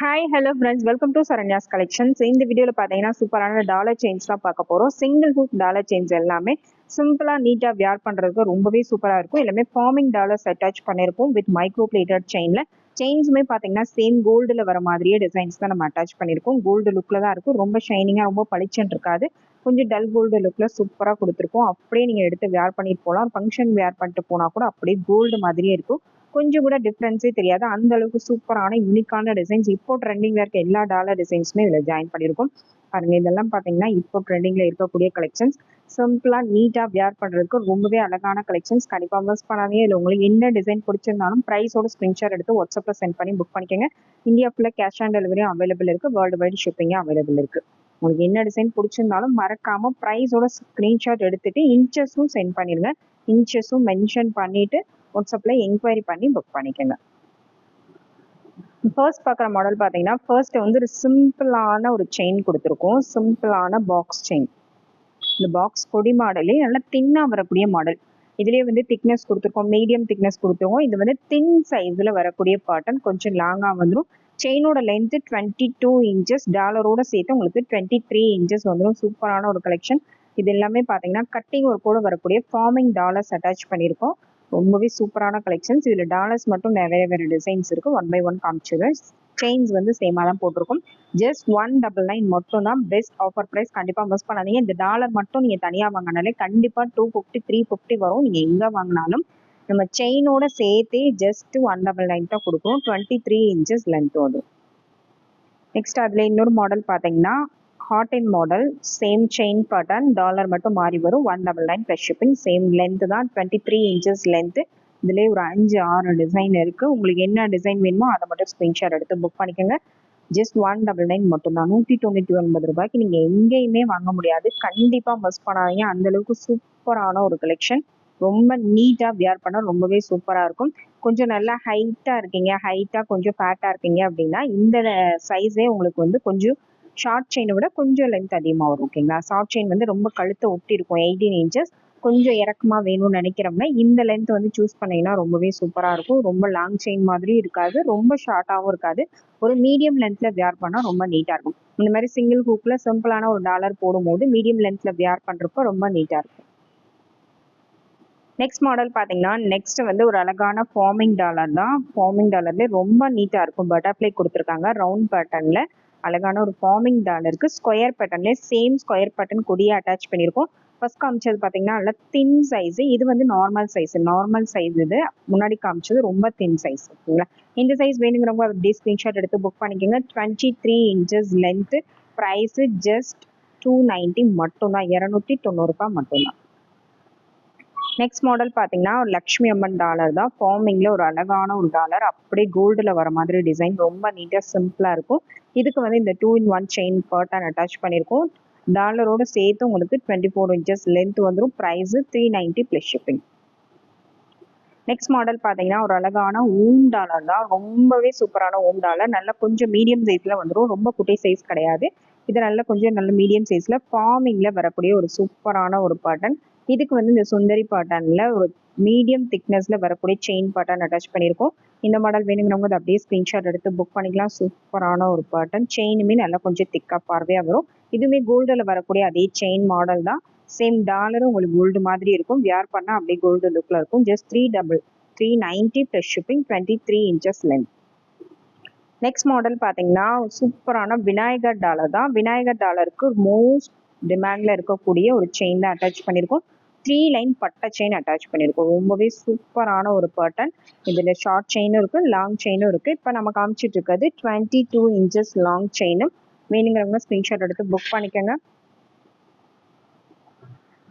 Hi hello friends welcome to Saranya's collections இந்த வீடியோவில் பார்த்தீங்கன்னா சூப்பரான டாலர் செயின்ஸ் தான் பார்க்க போகிறோம் சிங்கிள் ஹூக் டாலர் செயின்ஸ் எல்லாமே சிம்பிளாக நீட்டாக வியர் பண்ணுறதுக்கு ரொம்பவே சூப்பராக இருக்கும். எல்லாமே ஃபார்மிங் டாலர்ஸ் அட்டாச் பண்ணியிருக்கும் வித் மைக்ரோ பிளேட்டட் செயினில் செயின்ஸுமே பார்த்தீங்கன்னா சேம் கோல்டில் வர மாதிரியே டிசைன்ஸ் தான் நம்ம அட்டாச் பண்ணியிருக்கோம் கோல்டு லுக்கில் தான் இருக்கும். ரொம்ப ஷைனிங்காக ரொம்ப பளிச்சுன்னு இருக்காது. கொஞ்சம் டல் கோல்டு லுக்கில் சூப்பராக கொடுத்துருக்கோம். அப்படியே நீங்கள் எடுத்து வியர் பண்ணிட்டு போகலாம் ஃபங்க்ஷன் வியர் பண்ணிட்டு போனால் கூட அப்படியே கோல்டு மாதிரியே இருக்கும். கொஞ்சம் கூட டிஃப்ரென்ஸே தெரியாது. அந்த அளவுக்கு சூப்பரான யூனிக்கான டிசைன்ஸ் இப்போ ட்ரெண்டிங்ல இருக்க எல்லா டாலர் டிசைன்ஸுமே இதில் ஜாயின் பண்ணியிருக்கோம் பாருங்க இதெல்லாம் பார்த்தீங்கன்னா இப்போ ட்ரெண்டிங்ல இருக்கக்கூடிய கலெக்ஷன்ஸ் சிம்பிளா நீட்டா வியர் பண்றதுக்கு ரொம்பவே அழகான கலெக்ஷன்ஸ் கண்டிப்பா மிஸ் பண்ணாதீங்க. இல்லை உங்களுக்கு என்ன டிசைன் பிடிச்சிருந்தாலும் ப்ரைஸோட ஸ்கிரீன்ஷாட் எடுத்து வாட்ஸ்அப்ல சென்ட் பண்ணி புக் பண்ணிக்கோங்க. இந்தியா ஃபுல்லா கேஷ் ஆன் டெலிவரியும் அவைலபிள் இருக்கு. வேர்ல்டு வைடு ஷிப்பிங்கும் அவைலபிள் இருக்கு. உங்களுக்கு என்ன டிசைன் பிடிச்சிருந்தாலும் மறக்காம ப்ரைஸோட ஸ்கிரீன்ஷாட் எடுத்துட்டு இன்ச்சஸும் சென்ட் பண்ணிருங்க. இன்ச்சஸும் மென்ஷன் பண்ணிட்டு வாட்ஸ்அப்பில் என்கொயரி பண்ணி புக் பண்ணிக்கோங்க. ஃபர்ஸ்ட் பார்க்குற மாடல் பார்த்தீங்கன்னா ஃபர்ஸ்ட் வந்து ஒரு சிம்பிளான ஒரு செயின் கொடுத்துருக்கோம். சிம்பிளான பாக்ஸ் செயின் இந்த பாக்ஸ் கொடி மாடலே நல்லா தின்னாக வரக்கூடிய மாடல் இதுலேயே வந்து திக்னஸ் கொடுத்துருக்கோம். மீடியம் திக்னஸ் கொடுத்துருக்கோம். இது வந்து தின் சைஸில் வரக்கூடிய பாட்டன் கொஞ்சம் லாங்காக வந்துடும் செயினோட லென்த்து டுவெண்ட்டி டூ இன்ச்சஸ் டாலரோட சேர்த்து உங்களுக்கு டுவெண்ட்டி த்ரீ இன்ச்சஸ் வந்துடும் சூப்பரான ஒரு கலெக்ஷன் இது எல்லாமே பார்த்தீங்கன்னா கட்டிங் ஒரு கூட வரக்கூடிய ஃபார்மிங் டாலர்ஸ் அட்டாச் பண்ணியிருக்கோம். ரொம்பவே சூப்பரான கலெக்ஷன்ஸ் இதில் டாலர்ஸ் மட்டும் நிறைய வேறு டிசைன்ஸ் இருக்குது ஒன் பை ஒன் காமிச்சிடுறேன் செயின்ஸ் வந்து சேமாக தான் போட்டிருக்கும். ஜஸ்ட் ஒன் டபுள் நைன் மட்டும் தான் பெஸ்ட் ஆஃபர் ப்ரைஸ் கண்டிப்பாக மிஸ் பண்ணாதீங்க. இந்த டாலர் மட்டும் நீங்கள் தனியாக வாங்கினாலே கண்டிப்பாக டூ ஃபிஃப்டி த்ரீ ஃபிஃப்டி வரும். நீங்கள் எங்கே வாங்கினாலும் நம்ம செயினோட சேர்த்தே ஜஸ்ட் ஒன் டபுள் நைன் தான் கொடுக்கும் டுவெண்ட்டி த்ரீ இன்ச்சஸ் லென்த் வரும் நெக்ஸ்ட் அதில் இன்னொரு மாடல் பார்த்தீங்கன்னா heart and model same chain button dollar மட்டும் மாறி வரும். One double nine plus shipping same length தான். டுவெண்ட்டி த்ரீ இன்ச்சஸ் லென்த்து இதுலேயே ஒரு அஞ்சு ஆறு டிசைன் இருக்குது உங்களுக்கு என்ன டிசைன் வேணுமோ அதை மட்டும் ஸ்க்ரீன்ஷாட் எடுத்து புக் பண்ணிக்கோங்க. ஜஸ்ட் ஒன் டபுள் நைன் மட்டும்தான் நூற்றி தொண்ணூற்றி ஒன்பது ரூபாய்க்கு நீங்கள் எங்கேயுமே வாங்க முடியாது. கண்டிப்பாக மிஸ் பண்ணாதீங்க. அந்தளவுக்கு சூப்பரான ஒரு கலெக்ஷன் ரொம்ப நீட்டாக வியர் பண்ண ரொம்பவே சூப்பராக இருக்கும். கொஞ்சம் நல்லா ஹைட்டாக இருக்கீங்க. ஹைட்டாக கொஞ்சம் ஃபேட்டாக இருக்கீங்க அப்படின்னா இந்த சைஸே உங்களுக்கு வந்து கொஞ்சம் ஷார்ட் செயினை விட கொஞ்சம் லென்த் அதிகமாக வரும் ஓகேங்களா ஷார்ட் செயின் வந்து ரொம்ப கழுத்தை ஒட்டி இருக்கும் எயிட்டீன் இன்ச்சஸ் கொஞ்சம் இறக்கமாக வேணும்னு நினைக்கிறோம்னா இந்த லென்த் வந்து சூஸ் பண்ணீங்கன்னா ரொம்பவே சூப்பராக இருக்கும். ரொம்ப லாங் செயின் மாதிரி இருக்காது ரொம்ப ஷார்ட்டாகவும் இருக்காது. ஒரு மீடியம் லென்த்தில் வியர் பண்ணால் ரொம்ப நீட்டாக இருக்கும். இந்த மாதிரி சிங்கிள் ஹூக்கில் சிம்பிளான ஒரு டாலர் போடும்போது மீடியம் லென்த்தில் வியர் பண்ணுறப்போ ரொம்ப நீட்டாக இருக்கும். நெக்ஸ்ட் மாடல் பார்த்தீங்கன்னா நெக்ஸ்ட் வந்து ஒரு அழகான ஃபார்மிங் டாலர் தான். ஃபார்மிங் டாலர்லேயே ரொம்ப நீட்டாக இருக்கும். பட்டர்ஃப்ளை கொடுத்துருக்காங்க ரவுண்ட் பேட்டர்னில் அழகான ஒரு ஃபார்மிங் டாலருக்கு ஸ்கொயர் பேட்டர்ன்லேயே சேம் ஸ்கொயர் பேட்டர்ன் கொடியை அட்டாச் பண்ணியிருக்கோம். ஃபர்ஸ்ட் காமிச்சது பார்த்தீங்கன்னா நல்லா தின் சைஸ் இது வந்து நார்மல் சைஸ் நார்மல் சைஸ் இது. முன்னாடி காமிச்சது ரொம்ப தின் சைஸ் ஓகேங்களா? இந்த சைஸ் வேணுங்கிறவங்க அப்படியே ஸ்க்ரீன்ஷாட் எடுத்து புக் பண்ணிக்கோங்க. Twenty three inches length price just two ninety மட்டும்தான். இரநூத்தி தொண்ணூறுபா மட்டும்தான். நெக்ஸ்ட் மாடல் பார்த்தீங்கன்னா ஒரு லக்ஷ்மி அம்மன் டாலர் தான். ஃபார்மிங்கில் ஒரு அழகான ஒரு டாலர் அப்படியே கோல்டில் வர மாதிரி டிசைன் ரொம்ப நீட்டாக சிம்பிளாக இருக்கும். இதுக்கு வந்து இந்த two in one chain button attach பண்ணியிருக்கோம் டாலரோட சேர்த்து உங்களுக்கு டுவெண்ட்டி ஃபோர் இன்ச்சஸ் லென்த் வந்துடும் price three ninety plus shipping next model பார்த்தீங்கன்னா ஒரு அழகான ஓம் டாலர் தான். ரொம்பவே சூப்பரான ஓம் டாலர் நல்லா கொஞ்சம் மீடியம் சைஸில் வந்துடும் ரொம்ப குட்டி சைஸ் கிடையாது. இது நல்ல கொஞ்சம் நல்ல மீடியம் சைஸில் ஃபார்மிங்கில் வரக்கூடிய ஒரு சூப்பரான ஒரு பேட்டர்ன் இதுக்கு வந்து இந்த சுந்தரி பேட்டர்னில் ஒரு மீடியம் திக்னஸ்ல வரக்கூடிய செயின் பாட்டன் அட்டாச் பண்ணியிருக்கோம். இந்த மாடல் வேணுங்கிறவங்க அதை அப்படியே ஸ்க்ரீன்ஷாட் எடுத்து புக் பண்ணிக்கலாம். சூப்பரான ஒரு பாட்டன் செயினுமே நல்லா கொஞ்சம் திக்காக பார்வையாக வரும். இதுவுமே கோல்டில் வரக்கூடிய அதே செயின் மாடல் தான். சேம் டாலரும் உங்களுக்கு கோல்டு மாதிரி இருக்கும். வியார் பண்ணால் அப்படியே கோல்டு லுக்கில் இருக்கும். Just three double three ninety plus shipping twenty three inches length next model பார்த்தீங்கன்னா சூப்பரான விநாயகர் டாலர் தான். விநாயகர் டாலருக்கு மோஸ்ட் டிமாண்டில் இருக்கக்கூடிய ஒரு செயின் தான் அட்டாச் பண்ணியிருக்கோம். த்ரீ லைன் பட்டை செயின் அட்டாச் பண்ணியிருக்கோம் ரொம்பவே சூப்பரான ஒரு பேட்டர்ன் இதில் ஷார்ட் செயினும் இருக்குது லாங் செயினும் இருக்குது இப்போ நம்ம காமிச்சிட்டு இருக்கிறது டுவெண்ட்டி டூ இன்ச்சஸ் லாங் செயினும் வேணுங்கிறவங்க ஸ்க்ரீன்ஷாட் எடுத்து புக் பண்ணிக்கோங்க.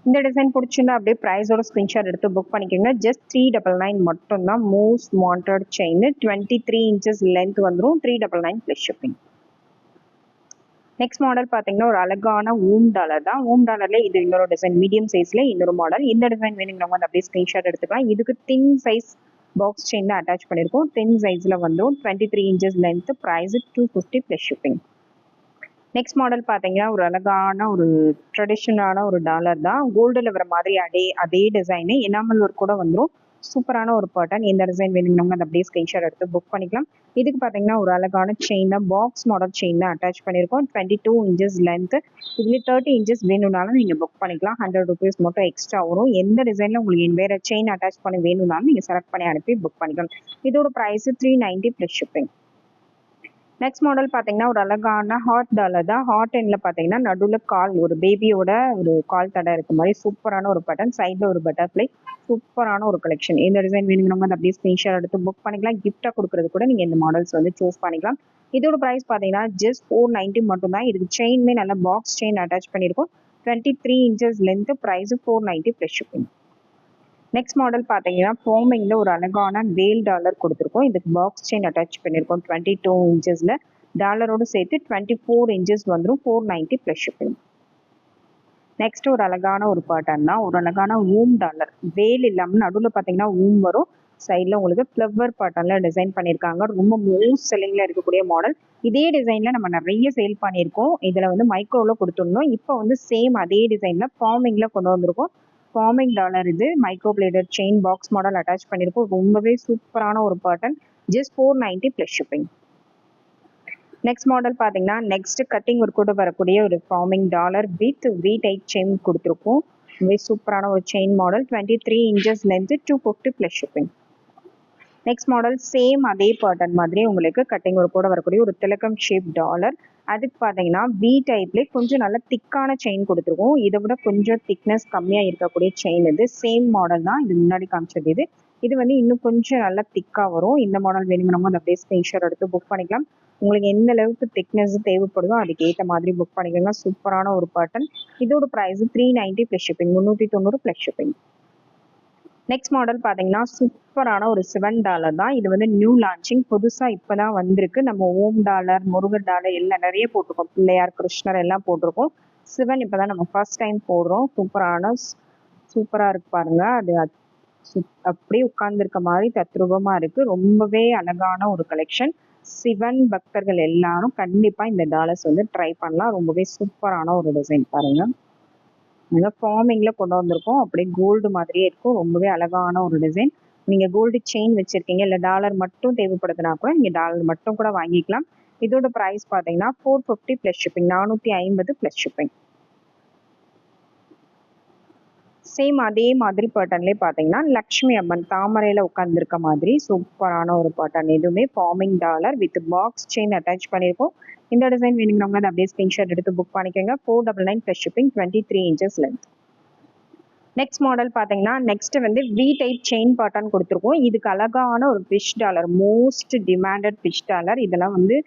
இந்த டிசைன் பிடிச்சிருந்தா அப்படியே ப்ரைஸோட ஸ்க்ரீன்ஷாட் எடுத்து புக் பண்ணிக்கோங்க. ஜஸ்ட் த்ரீ டபுள் நைன் மட்டும்தான். Most wanted chain twenty three inches length வந்துடும் three double nine plus shipping next model பார்த்தீங்கன்னா ஒரு அழகான ஓம் டாலர் தான். ஊம் டாலர்ல இது இன்னொரு டிசைன் மீடியம் சைஸ்ல இன்னொரு மாடல் இந்த டிசைன் வேணுங்கிறவங்க வந்து அப்படியே ஸ்கிரீன்ஷாட் எடுத்துக்கலாம். இதுக்கு தின் சைஸ் பாக்ஸ் செயின் தான் அட்டாச் பண்ணியிருக்கோம் தின் சைஸில் வந்து twenty three inches length price two fifty plus shipping next model பார்த்தீங்கன்னா ஒரு அழகான ஒரு ட்ரெடிஷ்னலான ஒரு டாலர் தான். கோல்டில் வர மாதிரி அதே அதே டிசைனு எனாமல் ஒர்க் கூட வந்துடும் சூப்பரான ஒரு பேட்டர்ன் இந்த டிசைன் வேணும்னவங்க அந்த அப்படியே ஸ்க்ரீன்ஷாட் எடுத்து புக் பண்ணிக்கலாம். இதுக்கு பார்த்தீங்கன்னா ஒரு அழகான செயின் தான் பாக்ஸ் மாடல் செயின் தான் அட்டாச் பண்ணியிருக்கோம். டுவெண்ட்டி டூ இன்ச்சஸ் லென்த் இதுலேயே தேர்ட்டி இன்ச்சஸ் வேணும்னாலும் நீங்கள் புக் பண்ணிக்கலாம். ஹண்ட்ரட் ருபீஸ் மட்டும் எக்ஸ்ட்ரா வரும். எந்த டிசைனில் உங்களுக்கு வேறு செயின் அட்டாச் பண்ணி வேணும்னாலும் நீங்கள் செலக்ட் பண்ணி அனுப்பி புக் பண்ணிக்கலாம். இதோட price three ninety plus shipping next model பார்த்தீங்கன்னா ஒரு அழகான ஹாட் டாலர் தான். ஹாட் எண்டில் பார்த்தீங்கன்னா நடுவில் கால் ஒரு பேபியோட ஒரு கால் தடை இருக்க மாதிரி சூப்பரான ஒரு பட்டன் சைடில் ஒரு பட்டர்ஃப்ளை சூப்பரான ஒரு கலெக்ஷன் இந்த டிசைன் வேணுங்கிறவங்க அந்த அப்படியே ஸ்க்ரீன்ஷாட் எடுத்து புக் பண்ணிக்கலாம். கிஃப்டாக கொடுக்குறது கூட நீங்கள் இந்த மாடல்ஸ் வந்து சூஸ் பண்ணிக்கலாம். இதோட ப்ரைஸ் பார்த்தீங்கன்னா ஜஸ்ட் ஃபோர் நைன்ட்டி மட்டும்தான் இதுக்கு செயின்மே நல்ல பாக்ஸ் செயின் அட்டாச் பண்ணியிருக்கோம். Twenty three inches length price four ninety plus shipping next model பார்த்தீங்கன்னா ஃபோமிங்கில் ஒரு அழகான வேல் டாலர் கொடுத்துருக்கோம். இதுக்கு பாக்ஸ் செயின் அட்டாச் பண்ணியிருக்கோம் டுவெண்ட்டி டூ இன்ச்சஸில் டாலரோடு சேர்த்து டுவெண்ட்டி ஃபோர் இன்ச்சஸ் வந்துடும் four ninety plus shipping next ஒரு அழகான ஒரு பேட்டர்னா ஒரு அழகான ஊம் டாலர் வேல் இல்லாமல் நடுவில் பார்த்தீங்கன்னா ஊம் வரும். சைடில் உங்களுக்கு ஃப்ளவர் பேட்டர்னில் டிசைன் பண்ணியிருக்காங்க ரொம்ப மோஸ்ட் செல்லிங்கில் இருக்கக்கூடிய மாடல் இதே டிசைனில் நம்ம நிறைய சேல் பண்ணியிருக்கோம் இதில் வந்து மைக்ரோவில் கொடுத்துருந்தோம் இப்போ வந்து சேம் அதே டிசைனில் ஃபார்மிங்கில் கொண்டு வந்திருக்கோம். ஃபார்மிங் டாலர் இது micro plated chain box model attach பண்ணியிருக்கோம் ரொம்பவே சூப்பரான ஒரு pattern just four ninety plus shipping next model பார்த்தீங்கன்னா நெக்ஸ்ட் கட்டிங் ஒரு கூட வரக்கூடிய ஒரு forming dollar with V type chain கொடுத்துருக்கோம். ரொம்பவே சூப்பரான ஒரு chain model twenty three inches length two fifty plus shipping next model same அதே பேட்டர்ன் மாதிரி உங்களுக்கு கட்டிங் ஒரு கூட வரக்கூடிய ஒரு திலக்கம் ஷேப் டாலர் அதுக்கு பார்த்தீங்கன்னா வி டைப்லேயே கொஞ்சம் நல்ல திக்கான செயின் கொடுத்துருக்கோம். இதை விட கொஞ்சம் திக்னஸ் கம்மியாக இருக்கக்கூடிய செயின் இது. சேம் மாடல் தான் இது முன்னாடி காமிச்சது இது இது வந்து இன்னும் கொஞ்சம் நல்லா திக்காக வரும். இந்த மாடல் வேணுங்கிறவங்க அந்த அப்படியே ஸ்க்ரீன்ஷாட் எடுத்து புக் பண்ணிக்கலாம். உங்களுக்கு எந்த அளவுக்கு திக்னஸ் தேவைப்படுதோ அதுக்கு ஏற்ற மாதிரி புக் பண்ணிக்கலாம் சூப்பரான ஒரு பேட்டர்ன் இதோட price three ninety plus shipping முந்நூற்றி தொண்ணூறு ப்ளஸ் ஷிப்பிங் நெக்ஸ்ட் மாடல் பார்த்தீங்கன்னா சூப்பரான ஒரு செவன் டாலர் தான். இது வந்து நியூ லான்ச்சிங் புதுசாக இப்போ தான் வந்திருக்கு. நம்ம ஓம் டாலர் முருகர் டாலர் எல்லாம் நிறைய போட்டிருக்கோம். பிள்ளையார் கிருஷ்ணர் எல்லாம் போட்டிருக்கோம். சிவன் இப்போ தான் நம்ம ஃபர்ஸ்ட் டைம் போடுறோம். சூப்பரான சூப்பராக இருக்கு பாருங்க. அது அப்படியே உட்கார்ந்துருக்க மாதிரி தத்ரூபமாக இருக்குது ரொம்பவே அழகான ஒரு கலெக்ஷன் சிவன் பக்தர்கள் எல்லாரும் கண்டிப்பாக இந்த டாலர்ஸ் வந்து ட்ரை பண்ணலாம். ரொம்பவே சூப்பரான ஒரு டிசைன் பாருங்கள் நல்லா ஃபார்மிங்கில் கொண்டு வந்திருக்கோம். அப்படியே கோல்டு மாதிரியே இருக்கும். ரொம்பவே அழகான ஒரு டிசைன் நீங்கள் கோல்டு செயின் வச்சுருக்கீங்க. இல்லை டாலர் மட்டும் தேவைப்படுதுனா கூட நீங்கள் டாலர் மட்டும் கூட வாங்கிக்கலாம். இதோட ப்ரைஸ் பார்த்தீங்கன்னா ஃபோர் ஃபிஃப்டி ப்ளஸ் ஷிப்பிங் நானூற்றி ஐம்பது ப்ளஸ் ஷிப்பிங் சேம் அதே மாதிரி பேட்டர்ன்லேயே பார்த்தீங்கன்னா லக்ஷ்மி அம்மன் தாமரையில் உட்காந்துருக்க மாதிரி சூப்பரான ஒரு பேட்டர்ன் எதுவுமே forming dollar with box chain attach பண்ணியிருக்கோம் இந்த டிசைன் வேணுங்கிறவங்க அதை அப்படியே ஸ்கிரீன்ஷாட் எடுத்து புக் பண்ணிக்கோங்க. Four double nine plus shipping twenty three inches length next model பார்த்தீங்கன்னா நெக்ஸ்ட் வந்து வி டைப் செயின் பேட்டர்ன் கொடுத்துருக்கோம். இதுக்கு அழகான ஒரு fish dollar most demanded fish dollar இதெல்லாம் வந்து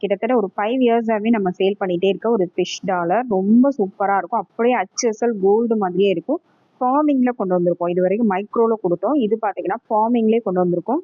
கிட்டத்தட்ட ஒரு ஃபைவ் இயர்ஸாகவே நம்ம சேல் பண்ணிகிட்டே இருக்க ஒரு ஃபிஷ் டாலர் ரொம்ப சூப்பராக இருக்கும். அப்படியே ஹச்எஸ்எல் கோல்டு மாதிரியே இருக்கும். ஃபார்மிங்கில் கொண்டு வந்திருக்கோம். இது வரைக்கும் மைக்ரோவில் கொடுத்தோம். இது பார்த்தீங்கன்னா ஃபார்மிங்லேயே கொண்டு வந்திருக்கோம்.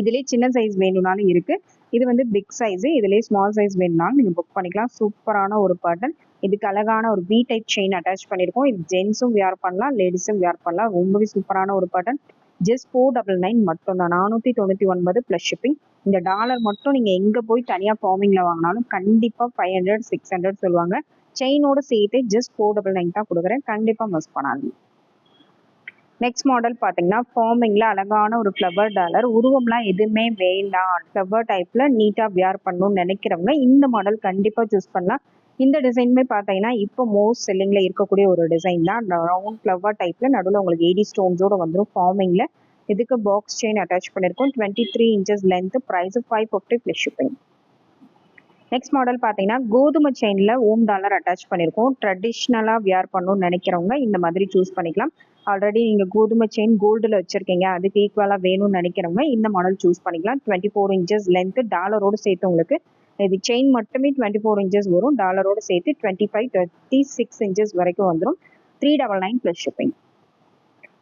இதுலேயே சின்ன சைஸ் வேணும்னாலும் இருக்குது இது வந்து பிக் சைஸு இதுலேயே ஸ்மால் சைஸ் வேணும்னாலும் நீங்கள் புக் பண்ணிக்கலாம். சூப்பரான ஒரு பட்டன் இதுக்கு அழகான ஒரு வி டைப் செயின் அட்டாச் பண்ணியிருக்கோம் இது ஜென்ஸும் வியர் பண்ணலாம். லேடிஸும் வியர் பண்ணலாம். ரொம்பவே சூப்பரான ஒரு button just four double nine மட்டும் தான் நானூற்றி தொண்ணூற்றி ஒன்பது ப்ளஸ் ஷிப்பிங் இந்த டாலர் மட்டும் நீங்கள் எங்கே போய் தனியாக ஃபார்மிங்கில் வாங்கினாலும் கண்டிப்பாக ஃபைவ் ஹண்ட்ரட் சிக்ஸ் ஹண்ட்ரட் சொல்லுவாங்க. செயினோட சேர்த்து ஜஸ்ட் ஃபோர் டபுள் நைன் தான் கொடுக்குறேன். கண்டிப்பாக மிஸ் பண்ணாதீங்க. நெக்ஸ்ட் மாடல் பார்த்தீங்கன்னா ஃபார்மிங்கில் அழகான ஒரு ஃப்ளவர் டாலர் உருவம்லாம் எதுவுமே வேண்டாம். ஃப்ளவர் டைப்பில் நீட்டாக வியர் பண்ணணும்னு நினைக்கிறவங்க இந்த மாடல் கண்டிப்பாக சூஸ் பண்ணலாம். இந்த டிசைனுமே பார்த்தீங்கன்னா இப்போ மோஸ்ட் செல்லிங்கில் இருக்கக்கூடிய ஒரு டிசைன் தான். ரவுண்ட் ஃப்ளவர் டைப்பில் நடுவில் உங்களுக்கு எயிட்டி ஸ்டோன்ஸோட வந்துடும் ஃபார்மிங்கில் இதுக்கு பாக்ஸ் செயின் அட்டாச் பண்ணியிருக்கோம் twenty three inches length price five fifty plus shipping next model பார்த்தீங்கன்னா கோதுமை செயினில் ஓம் டாலர் அட்டாச் பண்ணியிருக்கோம் ட்ரெடிஷ்னலாக வியர் பண்ணணும்னு நினைக்கிறவங்க இந்த மாதிரி சூஸ் பண்ணிக்கலாம். ஆல்ரெடி நீங்கள் கோதுமை செயின் கோல்டில் வச்சுருக்கீங்க. அதுக்கு ஈக்குவலாக வேணும்னு நினைக்கிறவங்க இந்த மாடல் சூஸ் பண்ணிக்கலாம். டுவெண்ட்டி ஃபோர் இன்ச்சஸ் லென்த்து டாலரோடு சேர்த்து உங்களுக்கு இது செயின் மட்டுமே டுவெண்ட்டி ஃபோர் இன்ச்சஸ் வரும். டாலரோடு சேர்த்து twenty five twenty six inches வரைக்கும் வந்துடும் three double nine plus shipping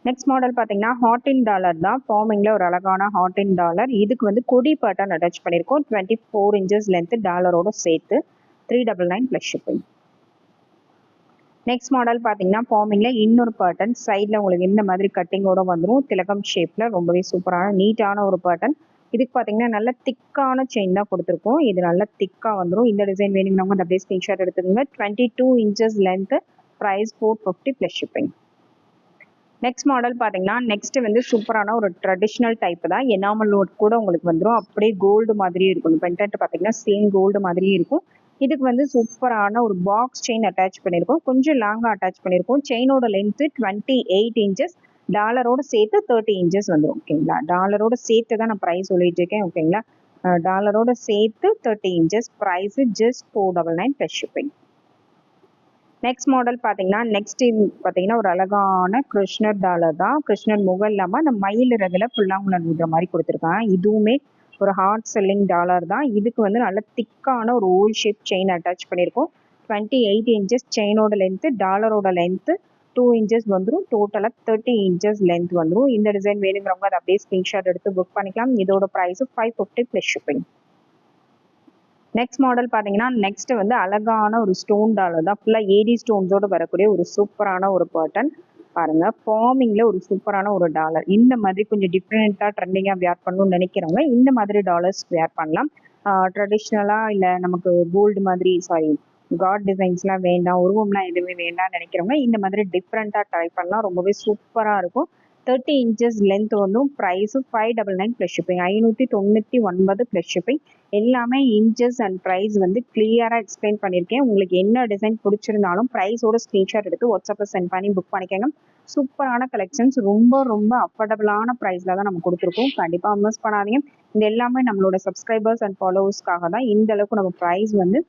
next model பார்த்தீங்கன்னா ஹாட்டின் டாலர் தான். ஃபார்மிங்கில் ஒரு அழகான ஹாட்டின் டாலர் இதுக்கு வந்து கொடி பேட்டர்ன் அட்டாச் பண்ணியிருக்கோம் டுவெண்ட்டி ஃபோர் இன்ச்சஸ் லென்த்து டாலரோட சேர்த்து three double nine plus shipping next model பார்த்தீங்கன்னா ஃபார்மிங்கில் இன்னொரு பேட்டர்ன் சைடில் உங்களுக்கு இந்த மாதிரி கட்டிங்கோட வந்துடும் திலகம் ஷேப்பில் ரொம்பவே சூப்பரான நீட்டான ஒரு பேட்டர்ன் இதுக்கு பார்த்தீங்கன்னா நல்ல திக்கான செயின் தான் கொடுத்துருக்கோம். இது நல்ல திக்காக வந்துடும் இந்த டிசைன் வேணுங்கிறவங்க அந்த அப்படியே ஸ்க்ரீன்ஷாட் எடுத்துக்கோங்க. Twenty two inches length price four fifty plus shipping next model பார்த்தீங்கன்னா நெக்ஸ்ட் வந்து சூப்பரான ஒரு ட்ரெடிஷ்னல் டைப் தான். எனாமல் நோட் கூட உங்களுக்கு வந்துடும் அப்படியே கோல்டு மாதிரியே இருக்கும். பென்டென்ட் பார்த்தீங்கன்னா சேம் கோல்டு மாதிரியே இருக்கும். இதுக்கு வந்து சூப்பரான ஒரு பாக்ஸ் செயின் அட்டாச் பண்ணியிருக்கோம் கொஞ்சம் லாங்காக அட்டாச் பண்ணியிருக்கோம் செயினோட லென்த்து டுவெண்ட்டி எயிட் இன்ச்சஸ் டாலரோட சேர்த்து தேர்ட்டி இன்ச்சஸ் வந்துடும் ஓகேங்களா டாலரோட சேர்த்து தான் நான் ப்ரைஸ் சொல்லிட்டு இருக்கேன். ஓகேங்களா டாலரோட சேர்த்து thirty inches price just four double nine plus shipping next model பார்த்தீங்கன்னா நெக்ஸ்ட் பார்த்தீங்கன்னா ஒரு அழகான கிருஷ்ணர் டாலர் தான் கிருஷ்ணர் முகம் இல்லாமல் அந்த மயில் இறகுல புல்லாங்குழல் விடுற மாதிரி கொடுத்துருக்காங்க. இதுவுமே ஒரு ஹார்ட் செல்லிங் டாலர் தான் இதுக்கு வந்து நல்ல திக்கான ஒரு ஓல் ஷேப் செயின் அட்டாச் பண்ணியிருக்கோம் டுவெண்ட்டி எயிட் இன்ச்சஸ் செயினோட லென்த்து டாலரோட லென்த்து டூ இன்ச்சஸ் வந்துடும் டோட்டலாக தேர்ட்டி இன்ச்சஸ் லென்த் வந்துடும் இந்த டிசைன் வேணுங்கிறவங்க அதை அப்படியே ஸ்க்ரீன்ஷாட் எடுத்து புக் பண்ணிக்கலாம். இதோட price five fifty plus shipping next model பார்த்தீங்கன்னா நெக்ஸ்ட் வந்து அழகான ஒரு ஸ்டோன் டாலர் தான். ஃபுல்லாக ஏடி ஸ்டோன்ஸோடு வரக்கூடிய ஒரு சூப்பரான ஒரு பேட்டர்ன் பாருங்க ஃபார்மிங்கில் ஒரு சூப்பரான ஒரு டாலர் இந்த மாதிரி கொஞ்சம் டிஃப்ரெண்ட்டாக ட்ரெண்டிங்காக வேர் பண்ணணும்னு நினைக்கிறவங்க இந்த மாதிரி டாலர்ஸ் வேர் பண்ணலாம். ட்ரெடிஷ்னலாக இல்லை நமக்கு கோல்டு மாதிரி சாரி காட் டிசைன்ஸ்லாம் வேண்டாம் உருவம்லாம் எதுவுமே வேண்டாம்னு நினைக்கிறவங்க இந்த மாதிரி டிஃப்ரெண்ட்டாக ட்ரை பண்ணலாம் ரொம்பவே சூப்பராக இருக்கும். தேர்ட்டி இன்ச்சஸ் லென்த் வந்தும் price five double nine plus shipping ஐநூற்றி தொண்ணூற்றி ஒன்பது ப்ளஸ் ஷிப்பிங் எல்லாமே இன்ச்சஸ் அண்ட் ப்ரைஸ் வந்து கிளியராக எக்ஸ்பிளைன் பண்ணியிருக்கேன். உங்களுக்கு என்ன டிசைன் பிடிச்சிருந்தாலும் ப்ரைஸோட ஸ்க்ரீன்ஷாட் எடுத்து வாட்ஸ்அப்பில் சென்ட் பண்ணி புக் பண்ணிக்கோங்க. சூப்பரான கலெக்ஷன்ஸ் ரொம்ப ரொம்ப அஃபோர்டபுளான ப்ரைஸில் தான் நம்ம கொடுத்துருக்கோம். கண்டிப்பாக மிஸ் பண்ணாதீங்க. இந்த எல்லாமே நம்மளோட சப்ஸ்கிரைபர்ஸ் அண்ட் ஃபாலோவர்ஸ்க்காக தான். இந்த அளவுக்கு நம்ம ப்ரைஸ் வந்து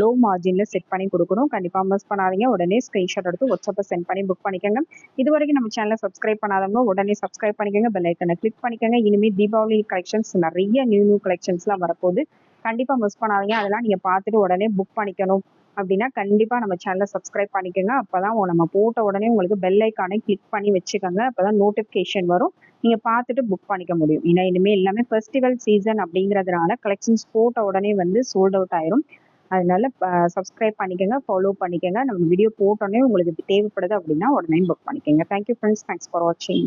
லோ மார்ஜினில் செட் பண்ணி கொடுக்கணும். கண்டிப்பாக மிஸ் பண்ணாதீங்க. உடனே ஸ்க்ரீன்ஷாட் எடுத்து வாட்ஸ்அப்பை சென்ட் பண்ணி புக் பண்ணிக்கோங்க. இது வரைக்கும் நம்ம சேனலை சப்ஸ்கிரைப் பண்ணாதவங்க உடனே சப்ஸ்கிரைப் பண்ணிக்கோங்க. பெல் ஐக்கனை கிளிக் பண்ணிக்கோங்க. இனிமேல் தீபாவளி கலெக்ஷன்ஸ் நிறைய நியூ நியூ கலெக்ஷன்ஸ்லாம் வரப்போகுது. கண்டிப்பாக மிஸ் பண்ணாதீங்க. அதெல்லாம் நீங்கள் பார்த்துட்டு உடனே புக் பண்ணிக்கணும். அப்படின்னா கண்டிப்பாக நம்ம சேனலை சப்ஸ்கிரைப் பண்ணிக்கோங்க. அப்போ தான் நம்ம போட்ட உடனே உங்களுக்கு பெல் ஐக்கானை கிளிக் பண்ணி வச்சுக்கோங்க. அப்போ தான் நோட்டிஃபிகேஷன் வரும். நீங்கள் பார்த்துட்டு புக் பண்ணிக்க முடியும். ஏன்னா இனிமேல் எல்லாமே ஃபெஸ்டிவல் சீசன் அப்படிங்கிறதுனால கலெக்ஷன்ஸ் போட்ட உடனே வந்து சோல்ட் அவுட் ஆயிரும். அதனால சப்ஸ்கிரைப் பண்ணிக்கோங்க. ஃபாலோ பண்ணிக்கோங்க. நம்ம வீடியோ போட்டோடனே உங்களுக்கு தேவைப்படுது அப்படின்னா உடனே புக் பண்ணிக்கோங்க. தேங்க்யூ ஃப்ரெண்ட்ஸ் தேங்க்ஸ் ஃபார் வாட்சிங்